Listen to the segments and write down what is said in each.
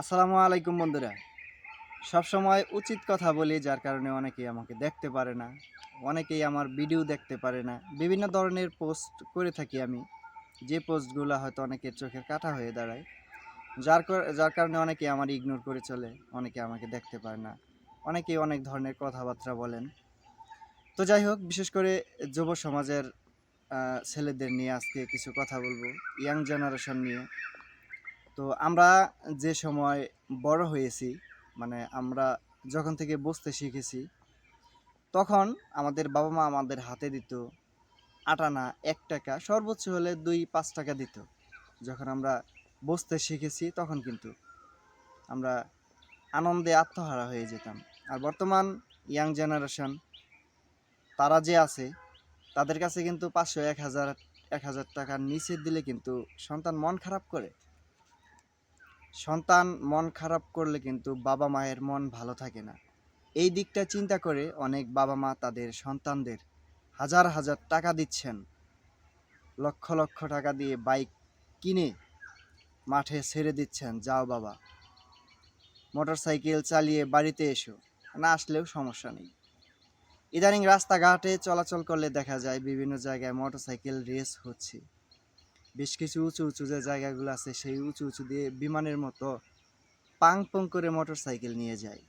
আসসালামু আলাইকুম বন্ধুরা। সব সময় উচিত কথা বলি, যার কারণে অনেকেই আমাকে দেখতে পারে না, অনেকেই আমার ভিডিও দেখতে পারে না। বিভিন্ন ধরনের পোস্ট করে থাকি আমি। যে পোস্টগুলো হয়তো অনেকের চোখের কাটা হয়ে দাঁড়ায়, যার যার কারণে অনেকে আমার ইগনোর করে চলে, অনেকে আমাকে দেখতে পারে না। অনেকেই অনেক ধরনের কথাবার্তা বলেন। তো যাই হোক, বিশেষ করে যুব সমাজের ছেলেদের নিয়ে আজকে কিছু কথা বলব, ইয়াং জেনারেশন নিয়ে। তো আমরা যে সময় বড় হয়েছি মানে আমরা যখন থেকে বুঝতে শিখেছি, তখন আমাদের বাবা মা আমাদের হাতে দিত আটানা এক টাকা, সর্বোচ্চ হলে দুই, পাঁচ টাকা দিত। যখন আমরা বুঝতে শিখেছি, তখন কিন্তু আমরা আনন্দে আত্মহারা হয়ে যেতাম। আর বর্তমান ইয়াং জেনারেশন তারা যে আছে, তাদের কাছে কিন্তু পাঁচশো, এক হাজার এক হাজার টাকার নিচে দিলে কিন্তু সন্তান মন খারাপ করে। সন্তান মন খারাপ করলে কিন্তু বাবা মায়ের মন ভালো থাকে না। এই দিকটা চিন্তা করে অনেক বাবা মা তাদের সন্তানদের হাজার হাজার টাকা দিচ্ছেন। লক্ষ লক্ষ টাকা দিয়ে বাইক কিনে মাঠে ছেড়ে দিচ্ছেন, যাও বাবা মোটর সাইকেল চালিয়ে বাড়িতে এসো, না আসলেও সমস্যা নেই। ইদানিং রাস্তাঘাটে চলাচল করলে দেখা যায় বিভিন্ন জায়গায় মোটর সাইকেল রেস হচ্ছে। বেশ কিছু উঁচু উঁচু যে জায়গাগুলো আছে, সেই উঁচু উঁচু দিয়ে বিমানের মতো পাং পং করে মোটর সাইকেল নিয়ে যায়।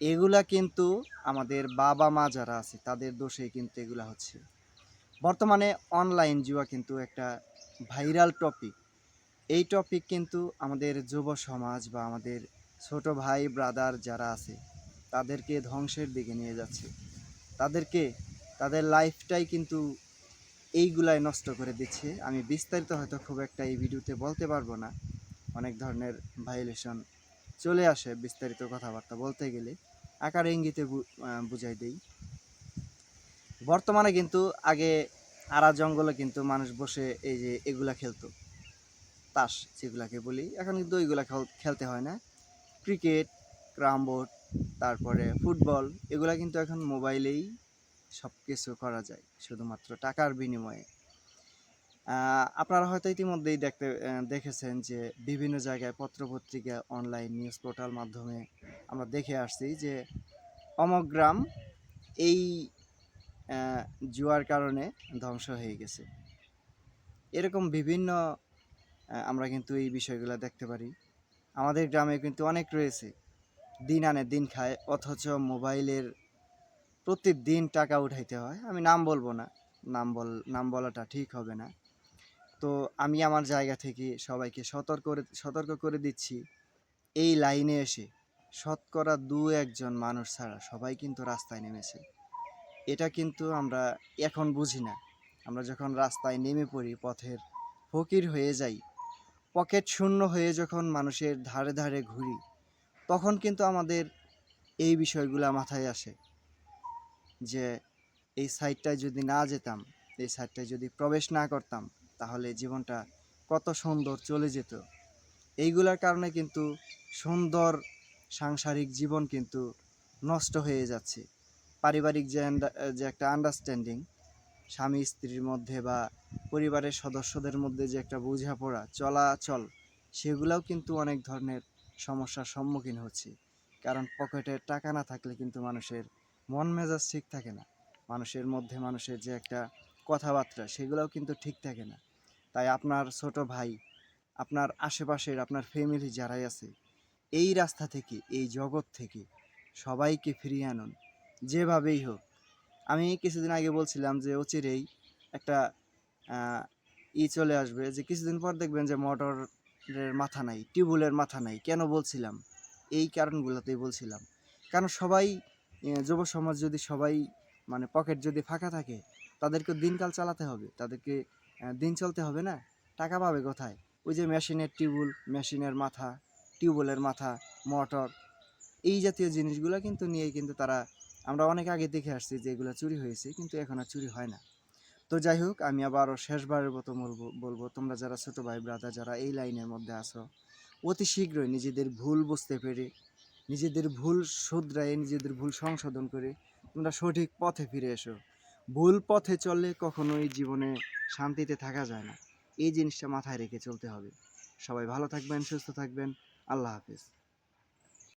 এগুলা কিন্তু আমাদের বাবা মা যারা আছে, তাদের দোষে কিন্তু এগুলা হচ্ছে। বর্তমানে অনলাইন জুয়া কিন্তু একটা ভাইরাল টপিক। এই টপিক কিন্তু আমাদের যুব সমাজ বা আমাদের ছোট ভাই, ব্রাদার যারা আছে, তাদেরকে ধ্বংসের দিকে নিয়ে যাচ্ছে। তাদেরকে, তাদের লাইফটাই কিন্তু এইগুলাই নষ্ট করে দিচ্ছে। আমি বিস্তারিত হয়তো খুব একটা এই ভিডিওতে বলতে পারব না। অনেক ধরনের ভাইলেশন চলে আসে বিস্তারিত কথাবার্তা বলতে গেলে। আকার ইঙ্গিতে বুঝাই দেই। বর্তমানে কিন্তু আগে আড়া জঙ্গলে কিন্তু মানুষ বসে এই যে এগুলা খেলতো। তাস যেগুলাকে বলি। এখন কিন্তু ওইগুলা খেল- খেলতে হয় না। ক্রিকেট ক্রাম বোর্ড তারপরে ফুটবল এগুলা কিন্তু এখন মোবাইলেই সব কিছু করা যায়, শুধুমাত্র টাকার বিনিময়ে। আপনারা হয়তো ইতিমধ্যেই দেখতে দেখেছেন যে বিভিন্ন জায়গায় পত্রপত্রিকা অনলাইন নিউজ পোর্টাল মাধ্যমে আমরা দেখে আসছি যে অমগ্রাম এই জুয়ার কারণে ধ্বংস হয়ে গেছে। এরকম বিভিন্ন আমরা কিন্তু এই বিষয়গুলো দেখতে পারি। আমাদের গ্রামে কিন্তু অনেক রয়েছে। দিন আনে দিন খায়, অথচ মোবাইলের প্রতিদিন টাকা উঠাইতে হয়। আমি নাম বলব না। নাম বল, নাম বলাটা ঠিক হবে না। তো আমি আমার জায়গা থেকে সবাইকে সতর্ক করে সতর্ক করে দিচ্ছি। এই লাইনে এসে শতকরা দু একজন মানুষ ছাড়া সবাই কিন্তু রাস্তায় নেমেছে। এটা কিন্তু আমরা এখন বুঝি না। আমরা যখন রাস্তায় নেমে পড়ি, পথের ফকির হয়ে যাই, পকেট শূন্য হয়ে যখন মানুষের ধারে ধারে ঘুরি, তখন কিন্তু আমাদের এই বিষয়গুলো মাথায় আসে। যে এই সাইডটায় যদি না যেতাম, এই সাইডটায় যদি প্রবেশ না করতাম, তাহলে জীবনটা কত সুন্দর চলে যেত। এইগুলার কারণে কিন্তু সুন্দর সাংসারিক জীবন কিন্তু নষ্ট হয়ে যাচ্ছে। পারিবারিক যে যে একটা আন্ডারস্ট্যান্ডিং স্বামী স্ত্রীর মধ্যে বা পরিবারের সদস্যদের মধ্যে যে একটা বোঝাপড়া, চলাচল, সেগুলাও কিন্তু অনেক ধরনের সমস্যার সম্মুখীন হচ্ছে। কারণ পকেটে টাকা না থাকলে কিন্তু মানুষের মন মেজাজ ঠিক থাকে না। মানুষের মধ্যে মানুষের যে একটা কথাবার্তা, সেগুলোও কিন্তু ঠিক থাকে না। তাই আপনার ছোট ভাই, আপনার আশেপাশের, আপনার ফ্যামিলি যারাই আছে, এই রাস্তা থেকে, এই জগৎ থেকে সবাইকে ফিরিয়ে আনুন। যেভাবেই হোক। আমি কিছুদিন আগে বলছিলাম যে অচিরেই একটা ই চলে আসবে যে কিছুদিন পর দেখবেন যে মোটরের মাথা নাই, টিউবওয়েলের মাথা নাই। কেন বলছিলাম? এই কারণগুলোতেই বলছিলাম। কারণ সবাই যুব সমাজ যদি সবাই মানে পকেট যদি ফাঁকা থাকে তাদেরকে দিনকাল চালাতে হবে। তাদেরকে দিন চলতে হবে না? টাকা পাবে কোথায়? ওই যে মেশিনের টিউবওয়েল, মেশিনের মাথা, টিউবওয়েলের মাথা, মোটর, এই জাতীয় জিনিসগুলো কিন্তু নিয়ে কিন্তু তারা, আমরা অনেক আগে দেখে আসছি যে এগুলো চুরি হয়েছে, কিন্তু এখন আর চুরি হয় না। তো যাই হোক, আমি আবারও শেষবারের মতো বলব বলব, তোমরা যারা ছোটো ভাই ব্রাদার যারা এই লাইনের মধ্যে আছো, অতি শীঘ্রই নিজেদের ভুল বুঝতে পেরে নিজেদের ভুল শুধরায় নিজেদের ভুল সংশোধন করে তোমরা সঠিক পথে ফিরে এসো। ভুল পথে চললে কখনোই জীবনে শান্তিতে থাকা যায় না। এই জিনিসটা মাথায় রেখে চলতে হবে। সবাই ভালো থাকবেন, সুস্থ থাকবেন। আল্লাহ হাফিজ।